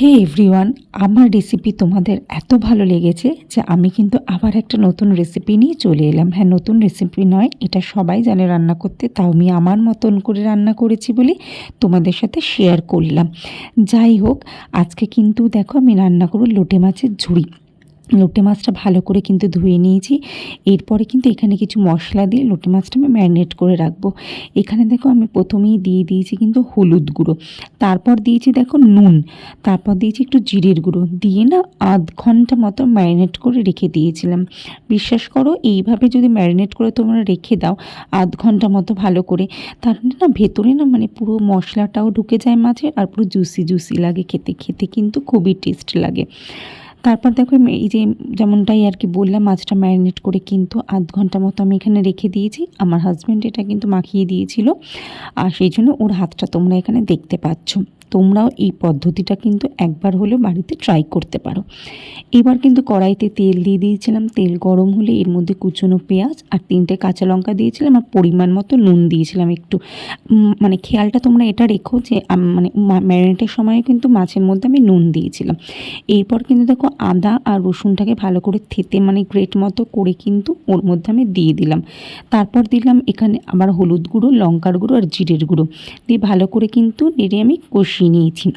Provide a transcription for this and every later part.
হে everyone আমার recipe তোমাদের এত ভালো লেগেছে যে আমি কিন্তু আবার একটা নতুন রেসিপি নিয়ে চলে এলাম। হ্যাঁ নতুন রেসিপি নয়, এটা সবাই জানে রান্না করতে, তাও আমি আমার মতন করে রান্না করেছি বলে তোমাদের সাথে শেয়ার করলাম। যাই হোক, আজকে কিন্তু দেখো আমি রান্না করব লোটে মাছের ঝুড়ি। লোটে মাছটা ভালো করে কিন্তু ধুয়ে নিয়েছি। এরপরে কিন্তু এখানে কিছু মশলা দিয়ে লোটে মাছটা আমি ম্যারিনেট করে রাখব। এখানে দেখো আমি প্রথমেই দিয়ে দিয়েছি কিন্তু হলুদ গুঁড়ো। তারপর দিয়েছি দেখো নুন। তারপর দিয়েছি একটু জিরের গুঁড়ো। দিয়ে না আধ ঘণ্টা মতো ম্যারিনেট করে রেখে দিয়েছিলাম। বিশ্বাস করো, এইভাবে যদি ম্যারিনেট করে তোমরা রেখে দাও আধ ঘণ্টা মতো ভালো করে, তাহলে না ভেতরে না মানে পুরো মশলাটাও ঢুকে যায় মাছের আর পুরো জুসি জুসি লাগে, খেতে খেতে কিন্তু খুবই টেস্ট লাগে। তারপর দেখো এই যে যেমনটাই আর কি বললাম, মাছটা ম্যারিনেট করে কিন্তু আধ ঘণ্টা মতো আমি এখানে রেখে দিয়েছি। আমার হাজব্যান্ড এটা কিন্তু মাখিয়ে দিয়েছিল। আর সেই জন্য ওর হাতটা তোমরা এখানে দেখতে পাচ্ছ। তোমরাও এই পদ্ধতিটা কিন্তু একবার হলেও বাড়িতে ট্রাই করতে পারো। এবার কিন্তু কড়াইতে তেল দিয়ে দিয়েছিলাম। তেল গরম হলে এর মধ্যে কুচনো পেঁয়াজ আর তিনটে কাঁচা লঙ্কা দিয়েছিলাম আর পরিমাণ মতো নুন দিয়েছিলাম একটু। মানে খেয়ালটা তোমরা এটা রেখো যে মানে ম্যারিনেটের সময় কিন্তু মাছের মধ্যে আমি নুন দিয়েছিলাম। এরপর কিন্তু দেখো আদা আর রসুনটাকে ভালো করে থেতে মানে গ্রেট মতো করে কিন্তু ওর মধ্যে আমি দিয়ে দিলাম। তারপর দিলাম এখানে আবার হলুদ গুঁড়ো, লঙ্কার গুঁড়ো আর জিরের গুঁড়ো। দিয়ে ভালো করে কিন্তু নেড়ে আমি কষিয়ে নিয়েছি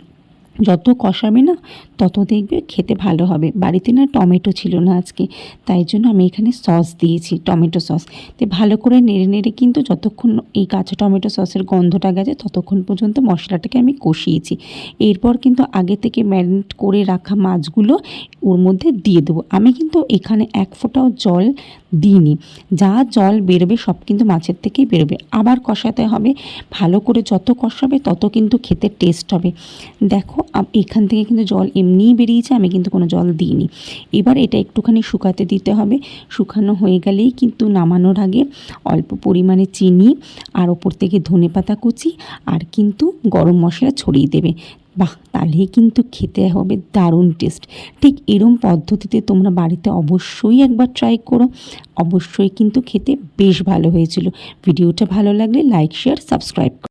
যত কষাবে না, তত দেখবে খেতে ভালো হবে। বাড়িতে না টমেটো ছিল না আজকে, তাই জন্য আমি এখানে সস দিয়েছি, টমেটো সস। তো ভালো করে নেড়ে নেড়ে কিন্তু যতক্ষণ এই কাঁচা টমেটো সসের গন্ধটা গেছে, ততক্ষণ পর্যন্ত মশলাটাকে আমি কষিয়েছি। এরপর কিন্তু আগে থেকে ম্যারিনেট করে রাখা মাছগুলো ওর মধ্যে দিয়ে দেবো। আমি কিন্তু এখানে এক ফোঁটাও জল দিইনি। যা জল বেরোবে সব কিন্তু মাছের থেকেই বেরোবে। আবার কষাতে হবে। ভালো করে যত কষাবে তত কিন্তু খেতে টেস্ট হবে। দেখো এখান থেকে কিন্তু জল এমনিই বেরিয়েছে, আমি কিন্তু কোনো জল দিইনি। এবার এটা একটুখানি শুকাতে দিতে হবে। শুকানো হয়ে গেলেই কিন্তু নামানোর আগে অল্প পরিমাণে চিনি আর ওপর থেকে ধনে পাতা কুচি আর কিন্তু গরম মশলা ছড়িয়ে দেবে। বাহ তাহলেই কিন্তু খেতে হবে দারুণ টেস্ট। ঠিক এরম পদ্ধতিতে তোমরা বাড়িতে অবশ্যই একবার ট্রাই করো। অবশ্যই কিন্তু খেতে বেশ ভালো হয়েছিল। ভিডিওটা ভালো লাগলে লাইক, শেয়ার, সাবস্ক্রাইব